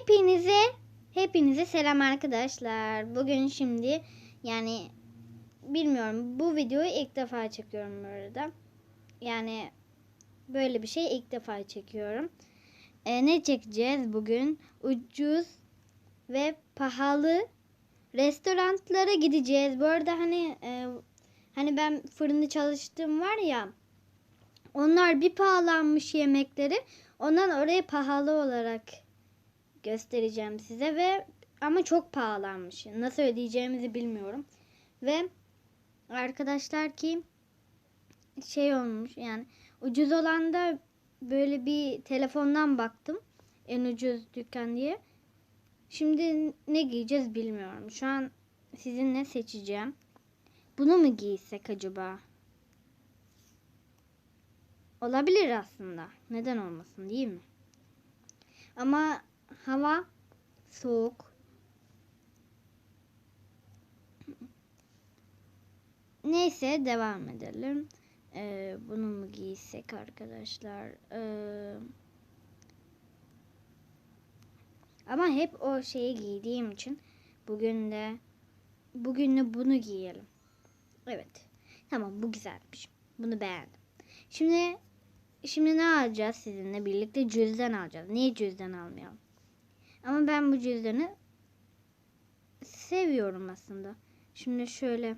Hepinize hepinize selam arkadaşlar. Bugün şimdi yani bilmiyorum bu videoyu ilk defa çekiyorum bu arada. Yani böyle bir şey ilk defa çekiyorum. Ee, ne çekeceğiz bugün? Ucuz ve pahalı restoranlara gideceğiz. Bu arada hani e, hani ben fırında çalıştığım var ya. Onlar bir pahalanmış yemekleri. Ondan oraya pahalı olarak göstereceğim size ve ama çok pahalanmış. Nasıl ödeyeceğimizi bilmiyorum. Ve arkadaşlar ki şey olmuş yani ucuz olan da böyle bir telefondan baktım. En ucuz dükkan diye. Şimdi ne giyeceğiz bilmiyorum. Şu an sizinle seçeceğim. Bunu mu giysek acaba? Olabilir aslında. Neden olmasın değil mi? Ama hava soğuk. Neyse devam edelim. Ee, bunu mu giysek arkadaşlar? Ee, ama hep o şeyi giydiğim için bugün de bugün de bunu giyelim. Evet. Tamam bu güzelmiş. Bunu beğendim. Şimdi şimdi ne alacağız sizinle birlikte? Cüzdan alacağız. Niye cüzdan almayalım? Ama ben bu cüzdanı seviyorum aslında. Şimdi şöyle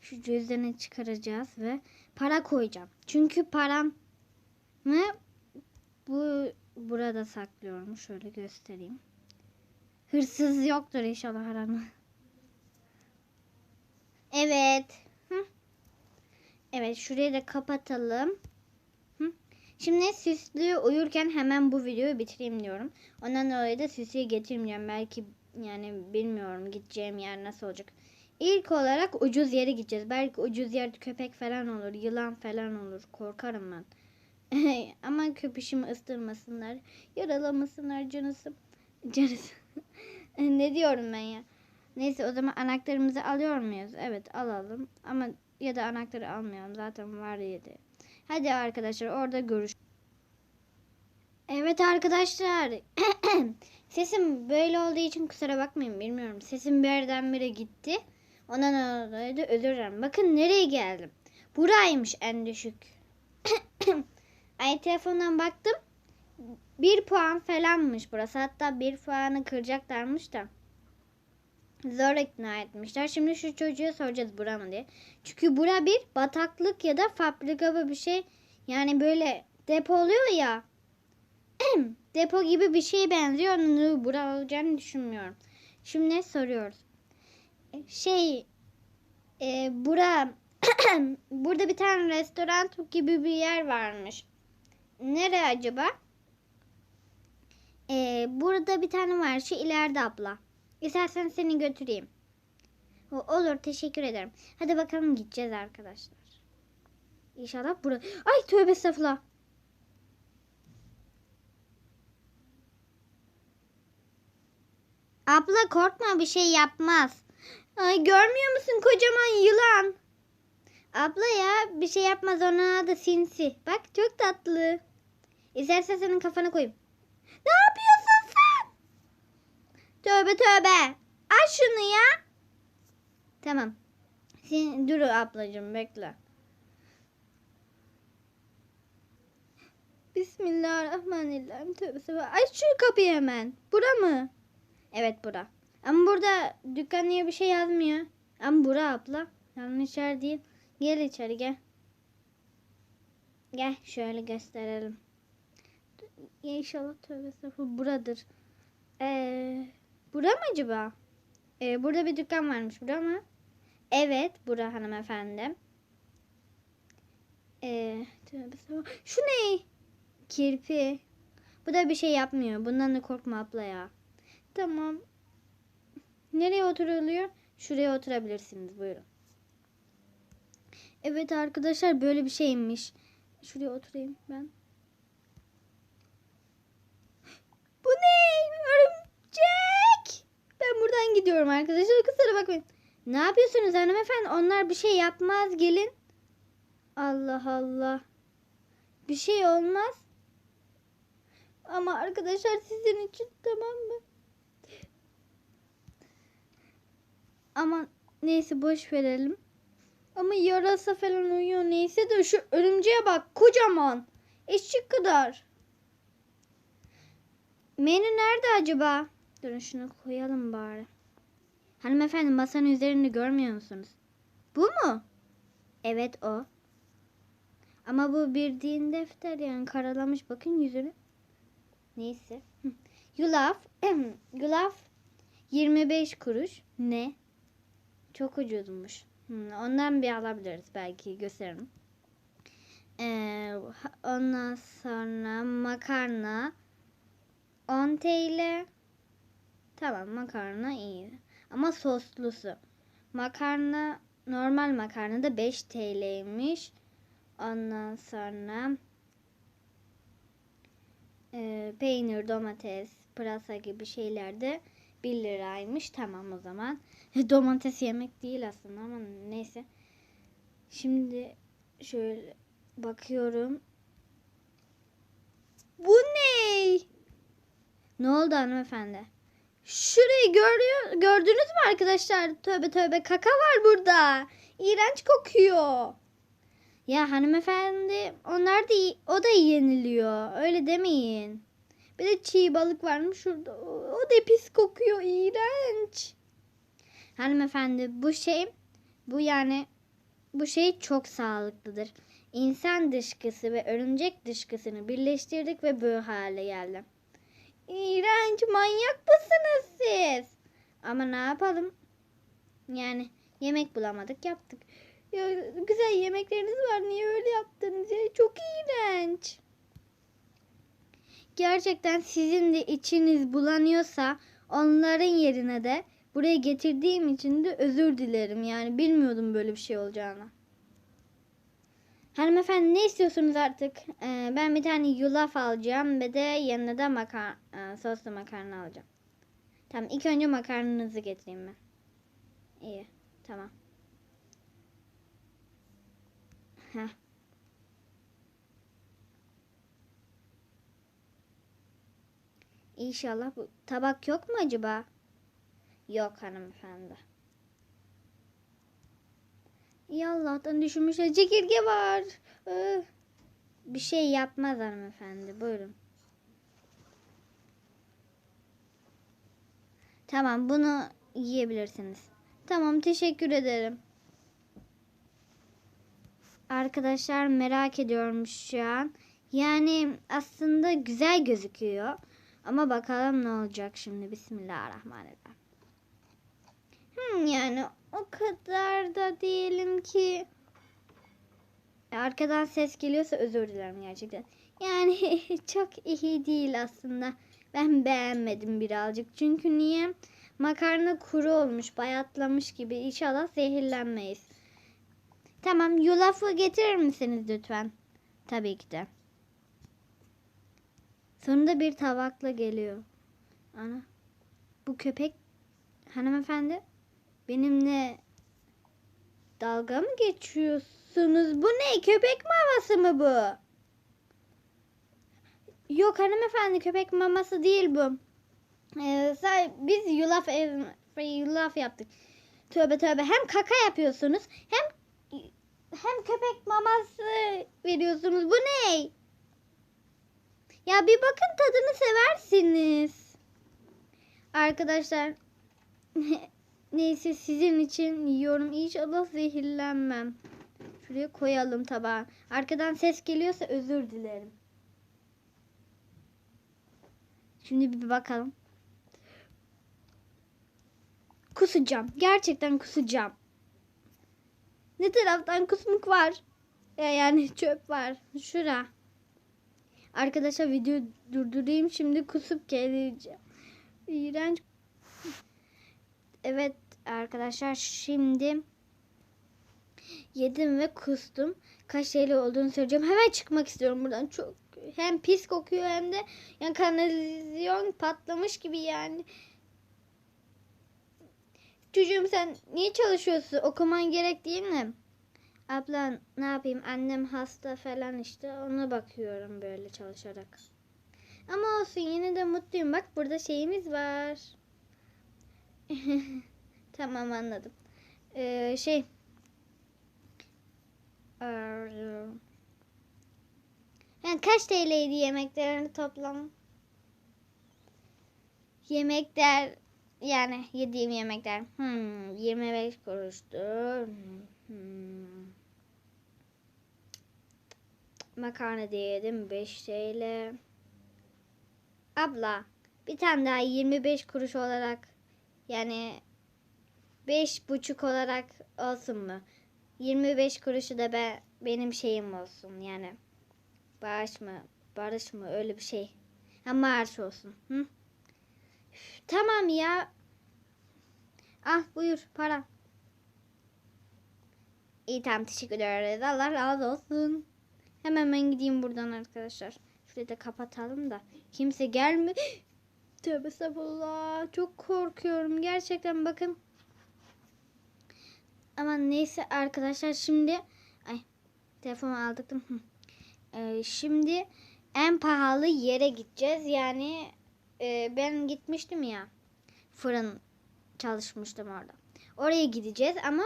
şu cüzdanı çıkaracağız ve para koyacağım. Çünkü paramı bu burada saklıyorum. Şöyle göstereyim. Hırsız yoktur inşallah aramda. Evet. Evet şurayı da kapatalım. Şimdi süslü uyurken hemen bu videoyu bitireyim diyorum. Ondan dolayı da süslüyü getirmeyeceğim. Belki yani bilmiyorum gideceğim yer nasıl olacak. İlk olarak ucuz yere gideceğiz. Belki ucuz yerde köpek falan olur, yılan falan olur. Korkarım ben. Ama köpüşümü ıstırmasınlar, yaralamasınlar canısı. Canısı. ne diyorum ben ya? Neyse o zaman anahtarımızı alıyor muyuz? Evet alalım. Ama ya da anahtarı almayalım. Zaten var yedi. Hadi arkadaşlar orada görüş. Evet arkadaşlar. Sesim böyle olduğu için kusura bakmayın bilmiyorum. Sesim birdenbire gitti. Ondan dolayı da özür dilerim. Bakın nereye geldim. Buraymış en düşük. Ay telefondan baktım. Bir puan falanmış burası. Hatta bir puanı kıracaklarmış da. Zor ikna etmişler. Şimdi şu çocuğa soracağız bura mı diye. Çünkü bura bir bataklık ya da fabrika gibi bir şey. Yani böyle depo oluyor ya. depo gibi bir şey benziyor. Onu bura olacağını düşünmüyorum. Şimdi soruyoruz. Şey e, bura burada bir tane restoran gibi bir yer varmış. Nere acaba? E, burada bir tane var. Şu ileride abla. İstersen seni götüreyim. O, olur teşekkür ederim. Hadi bakalım gideceğiz arkadaşlar. İnşallah burada. Ay tövbe estağfurullah. Abla korkma bir şey yapmaz. Ay görmüyor musun kocaman yılan? Abla ya bir şey yapmaz ona da sinsi. Bak çok tatlı. İstersen senin kafana koyayım. Ne yapıyorsun sen? Tövbe tövbe. Aç şunu ya. Tamam. Sen, dur ablacığım bekle. Bismillahirrahmanirrahim. Tövbe. Aç şu kapıyı hemen. Bura mı? Evet bura. Ama burada dükkan diye bir şey yazmıyor. Ama bura abla. Yanlış yer değil. Gel içeri gel. Gel şöyle gösterelim. İnşallah tövbe buradır. Ee, bura mı acaba? Ee, burada bir dükkan varmış. Bura mı? Evet bura hanımefendi. Ee. Şu ne? Kirpi. Bu da bir şey yapmıyor. Bundan da korkma abla ya. Tamam. Nereye oturuluyor? Şuraya oturabilirsiniz. Buyurun. Evet arkadaşlar böyle bir şeymiş. Şuraya oturayım ben. Bu ne? Örümcek. Ben buradan gidiyorum arkadaşlar. Kusura bakmayın. Ne yapıyorsunuz hanımefendi? Onlar bir şey yapmaz. Gelin. Allah Allah. Bir şey olmaz. Ama arkadaşlar sizin için tamam mı? Ama neyse boş verelim. Ama yarasa falan uyuyor neyse de şu örümceğe bak kocaman. Eşek kadar. Menü nerede acaba? Durun şunu koyalım bari. Hanımefendi masanın üzerinde görmüyor musunuz? Bu mu? Evet o. Ama bu bir din defter yani karalamış bakın yüzünü. Neyse. Yulaf. Yulaf 25 kuruş. Ne? Çok ucuzmuş. Hı, Ondan bir alabiliriz belki gösteririm. Ee, ondan sonra makarna 10 TL. Tamam makarna iyi. Ama soslusu. Makarna normal makarna da 5 TL'ymiş. Ondan sonra e, peynir, domates, pırasa gibi şeyler de 1 liraymış. Tamam o zaman. Domates yemek değil aslında ama neyse. Şimdi şöyle bakıyorum. Bu ne? Ne oldu hanımefendi? Şurayı görüyor, gördünüz mü arkadaşlar? Tövbe tövbe kaka var burada. İğrenç kokuyor. Ya hanımefendi onlar da o da yeniliyor. Öyle demeyin. Bir de çiğ balık varmış şurada. O da pis kokuyor. iğrenç. Hanımefendi bu şey bu yani bu şey çok sağlıklıdır. İnsan dışkısı ve örümcek dışkısını birleştirdik ve bu hale geldi. İğrenç manyak mısınız siz? Ama ne yapalım? Yani yemek bulamadık yaptık. Ya, güzel yemekleriniz var niye öyle yaptınız ya? Çok iğrenç. Gerçekten sizin de içiniz bulanıyorsa onların yerine de buraya getirdiğim için de özür dilerim. Yani bilmiyordum böyle bir şey olacağını. Hanımefendi ne istiyorsunuz artık? Ee, ben bir tane yulaf alacağım ve de yanına da makar e, soslu makarna alacağım. Tamam ilk önce makarnanızı getireyim ben. İyi tamam. Heh. İnşallah bu tabak yok mu acaba? Yok hanımefendi. İyi Allah'tan düşünmüşler. Çekirge var. Ee, bir şey yapmaz hanımefendi. Buyurun. Tamam bunu yiyebilirsiniz. Tamam teşekkür ederim. Arkadaşlar merak ediyorum şu an. Yani aslında güzel gözüküyor. Ama bakalım ne olacak şimdi. Bismillahirrahmanirrahim. Hmm, yani o kadar da diyelim ki arkadan ses geliyorsa özür dilerim gerçekten. Yani çok iyi değil aslında. Ben beğenmedim birazcık. Çünkü niye? Makarna kuru olmuş, bayatlamış gibi. İnşallah zehirlenmeyiz. Tamam, yulafı getirir misiniz lütfen? Tabii ki de. Sonunda bir tabakla geliyor. Ana. Bu köpek hanımefendi benimle dalga mı geçiyorsunuz? Bu ne? Köpek maması mı bu? Yok hanımefendi köpek maması değil bu. Ee, biz yulaf ev, yulaf yaptık. Tövbe tövbe hem kaka yapıyorsunuz hem hem köpek maması veriyorsunuz. Bu ne? Ya bir bakın tadını seversiniz. Arkadaşlar neyse sizin için yiyorum. İnşallah zehirlenmem. Şuraya koyalım tabağa. Arkadan ses geliyorsa özür dilerim. Şimdi bir bakalım. Kusacağım. Gerçekten kusacağım. Ne taraftan kusmuk var? Ya Yani çöp var. Şura. Arkadaşlar video durdurayım. Şimdi kusup geleceğim. İğrenç. Evet arkadaşlar şimdi yedim ve kustum. Kaç TL olduğunu söyleyeceğim. Hemen çıkmak istiyorum buradan. Çok hem pis kokuyor hem de yani kanalizasyon patlamış gibi yani. Çocuğum sen niye çalışıyorsun? Okuman gerek değil mi? Abla ne yapayım annem hasta falan işte ona bakıyorum böyle çalışarak. Ama olsun yine de mutluyum. Bak burada şeyimiz var. tamam anladım. Ee, şey. Ee, Yani kaç TL'ydi yemeklerin toplam? Yemekler yani yediğim yemekler. Hmm, 25 kuruştu. Hmm. Makarna diye yedim 5 TL. Abla bir tane daha 25 kuruş olarak yani beş buçuk olarak olsun mu? 25 kuruşu da ben, benim şeyim olsun yani. Bağış mı? Barış mı? Öyle bir şey. Ha maaş olsun. Hı? Üf, tamam ya. Ah buyur para. İyi tamam teşekkür ederiz. Allah razı olsun. Hemen ben gideyim buradan arkadaşlar. Şurayı da kapatalım da. Kimse gelme. Tövbe estağfurullah. Çok korkuyorum. Gerçekten bakın. Ama neyse arkadaşlar şimdi. Ay telefonu aldıktım. Ee, şimdi en pahalı yere gideceğiz. Yani e, ben gitmiştim ya. Fırın çalışmıştım orada. Oraya gideceğiz ama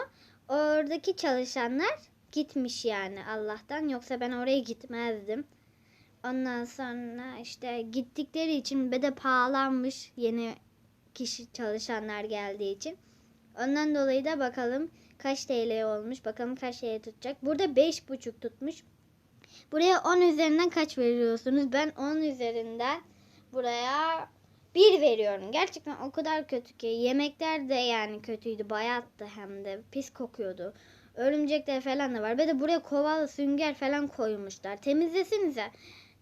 oradaki çalışanlar gitmiş yani Allah'tan. Yoksa ben oraya gitmezdim. Ondan sonra işte gittikleri için ve de pahalanmış yeni kişi çalışanlar geldiği için. Ondan dolayı da bakalım kaç TL olmuş. Bakalım kaç TL tutacak. Burada 5,5 tutmuş. Buraya 10 üzerinden kaç veriyorsunuz? Ben 10 üzerinden buraya 1 veriyorum. Gerçekten o kadar kötü ki. Yemekler de yani kötüydü. Bayattı hem de. Pis kokuyordu. Örümcekler falan da var. Ve de buraya kovalı sünger falan koymuşlar. Temizlesinize.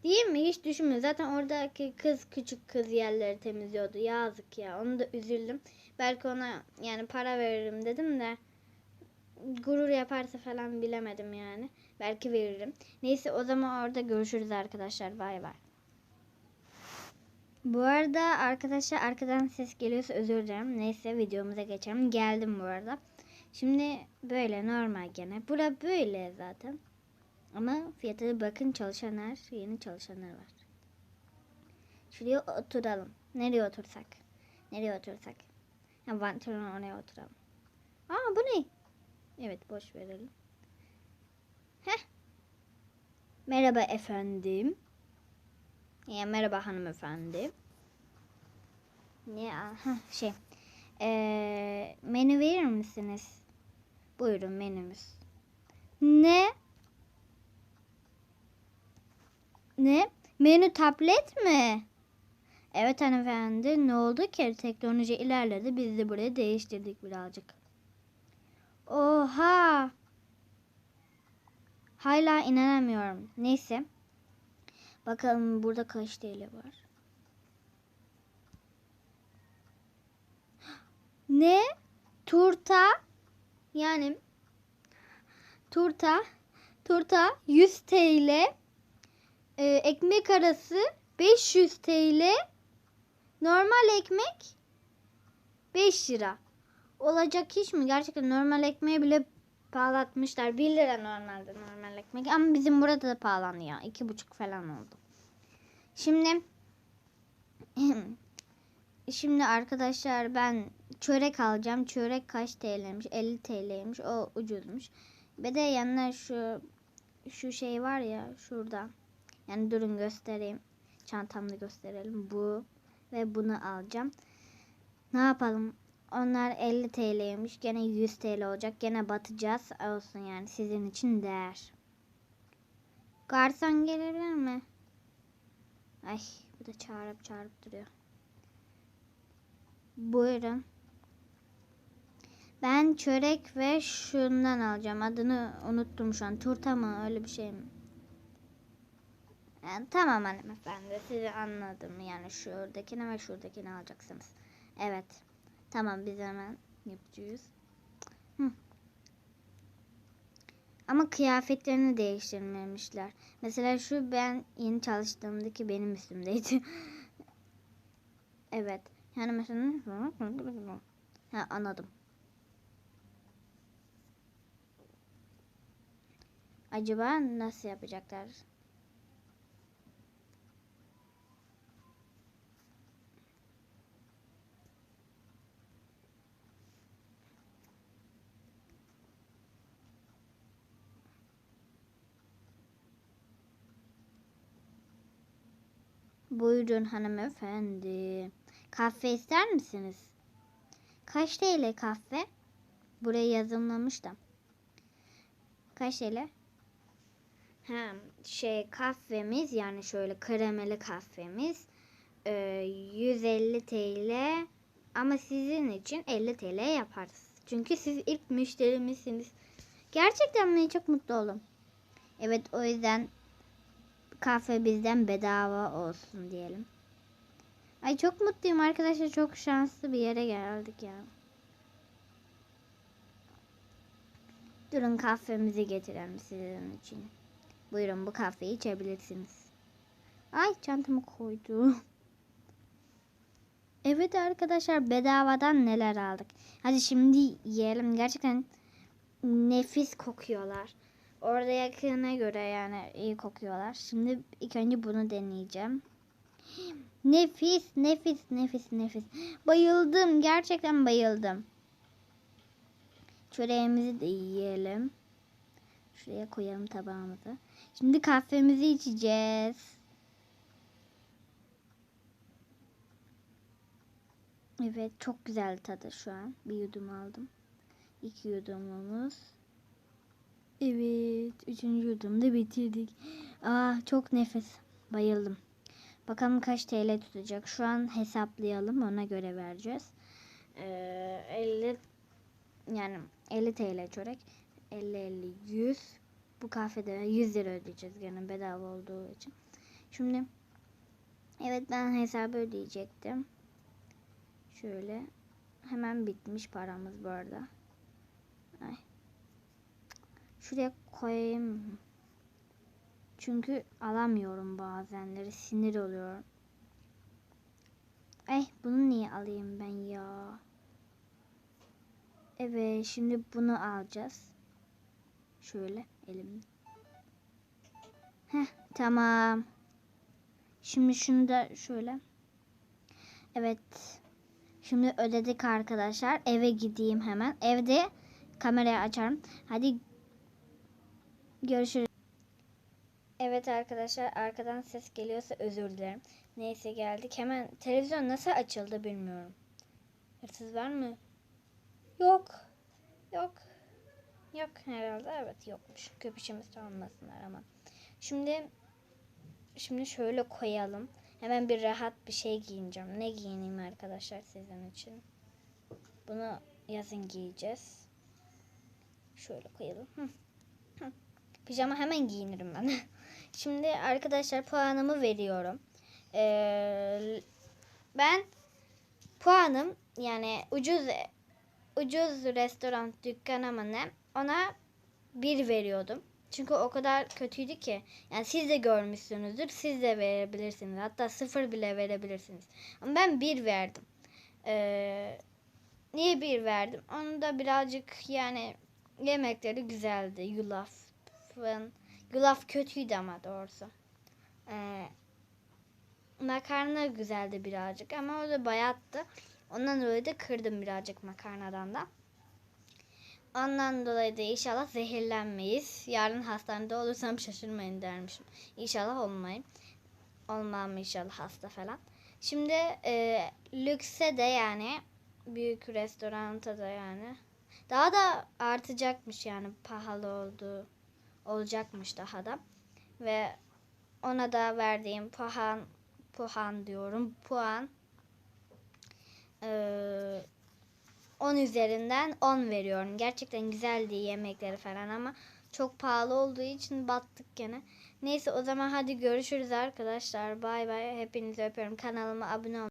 Değil mi? Hiç düşünmüyor. Zaten oradaki kız küçük kız yerleri temizliyordu. Yazık ya. Onu da üzüldüm. Belki ona yani para veririm dedim de gurur yaparsa falan bilemedim yani. Belki veririm. Neyse o zaman orada görüşürüz arkadaşlar. Bay bay. Bu arada arkadaşlar arkadan ses geliyorsa özür dilerim. Neyse videomuza geçelim. Geldim bu arada. Şimdi böyle normal gene. Bura böyle zaten. Ama fiyatı bakın çalışanlar, yeni çalışanlar var. Şuraya oturalım. Nereye otursak? Nereye otursak? Ha, vantilatörün oraya oturalım. Aa bu ne? Evet boş verelim. Heh. Merhaba efendim. Ya, merhaba hanımefendi. Ne? Aha, şey. Ee, menü verir misiniz? Buyurun menümüz. Ne? Ne? Menü tablet mi? Evet hanımefendi. Ne oldu ki? Teknoloji ilerledi. Biz de burayı değiştirdik birazcık. Oha! Hala inanamıyorum. Neyse. Bakalım burada kaç TL var. Ne? Turta? Yani turta turta 100 TL e, ekmek arası 500 TL normal ekmek 5 lira. Olacak iş mi? Gerçekten normal ekmeği bile pahalatmışlar. 1 lira normalde normal ekmek. Ama bizim burada da pahalandı ya. 2,5 falan oldu. Şimdi şimdi arkadaşlar ben çörek alacağım. Çörek kaç TL'ymiş? 50 TL'ymiş. O ucuzmuş. Ve de yanına şu şu şey var ya şurada. Yani durun göstereyim. Çantamda gösterelim. Bu ve bunu alacağım. Ne yapalım? Onlar 50 TL'ymiş. Gene 100 TL olacak. Gene batacağız. Olsun yani sizin için değer. Garson gelebilir mi? Ay bu da çağırıp çağırıp duruyor. Buyurun. Ben çörek ve şundan alacağım. Adını unuttum şu an. Turta mı? Öyle bir şey mi? Yani, tamam hanımefendi. Sizi anladım. Yani şuradakini ve şuradakini alacaksınız. Evet. Tamam biz hemen yapacağız. Hı. Ama kıyafetlerini değiştirmemişler. Mesela şu ben yeni çalıştığımdaki benim üstümdeydi. evet. Yani mesela ha, anladım. Acaba nasıl yapacaklar? Buyurun hanımefendi. Kahve ister misiniz? Kaç TL kahve? Buraya yazılmamış da. Kaç TL? Ha, şey kahvemiz yani şöyle kremalı kahvemiz e, 150 TL ama sizin için 50 TL yaparız. Çünkü siz ilk müşterimizsiniz. Gerçekten mi? Çok mutlu oldum. Evet o yüzden kahve bizden bedava olsun diyelim. Ay çok mutluyum arkadaşlar. Çok şanslı bir yere geldik ya. Durun kahvemizi getirelim sizin için. Buyurun bu kahveyi içebilirsiniz. Ay çantamı koydu. Evet arkadaşlar bedavadan neler aldık. Hadi şimdi yiyelim. Gerçekten nefis kokuyorlar. Orada yakına göre yani iyi kokuyorlar. Şimdi ilk önce bunu deneyeceğim. Nefis, nefis, nefis, nefis. Bayıldım. Gerçekten bayıldım. Çöreğimizi de yiyelim. Şuraya koyalım tabağımızı. Şimdi kahvemizi içeceğiz. Evet çok güzel tadı şu an. Bir yudum aldım. İki yudumumuz. Evet. Üçüncü yudumda bitirdik. Aa çok nefes. Bayıldım. Bakalım kaç TL tutacak. Şu an hesaplayalım. Ona göre vereceğiz. Ee, 50 yani 50 TL çörek. 50 50 100. Bu kafede 100 lira ödeyeceğiz gene bedava olduğu için. Şimdi evet ben hesabı ödeyecektim. Şöyle hemen bitmiş paramız bu arada. Ay. Şuraya koyayım. Çünkü alamıyorum bazenleri. Sinir oluyorum. Ay bunu niye alayım ben ya? Evet şimdi bunu alacağız. Şöyle elimde. Heh tamam. Şimdi şunu da şöyle. Evet. Şimdi ödedik arkadaşlar. Eve gideyim hemen. Evde kamerayı açarım. Hadi görüşürüz. Evet arkadaşlar arkadan ses geliyorsa özür dilerim. Neyse geldik. Hemen televizyon nasıl açıldı bilmiyorum. Hırsız var mı? Yok. Yok. Yok herhalde. Evet yokmuş. Köpüşümüz olmasınlar ama. Şimdi şimdi şöyle koyalım. Hemen bir rahat bir şey giyineceğim. Ne giyineyim arkadaşlar sizin için? Bunu yazın giyeceğiz. Şöyle koyalım. Hı. Pijama hemen giyinirim ben. Şimdi arkadaşlar puanımı veriyorum. Ee, ben puanım yani ucuz ucuz restoran dükkan ama ne ona bir veriyordum. Çünkü o kadar kötüydü ki. Yani siz de görmüşsünüzdür. Siz de verebilirsiniz. Hatta sıfır bile verebilirsiniz. Ama ben bir verdim. Ee, niye bir verdim? Onu da birazcık yani yemekleri güzeldi. Yulafın. Yulaf kötüydü ama doğrusu. Ee, makarna güzeldi birazcık ama o da bayattı. Ondan dolayı da kırdım birazcık makarnadan da. Ondan dolayı da inşallah zehirlenmeyiz. Yarın hastanede olursam şaşırmayın dermişim. İnşallah olmayayım. Olmam inşallah hasta falan. Şimdi e, lükse de yani büyük restoranta da yani daha da artacakmış yani pahalı olduğu olacakmış daha da. Ve ona da verdiğim puan puan diyorum puan ee, 10 üzerinden 10 veriyorum. Gerçekten güzeldi yemekleri falan ama çok pahalı olduğu için battık gene. Neyse o zaman hadi görüşürüz arkadaşlar. Bay bay. Hepinizi öpüyorum. Kanalıma abone olmayı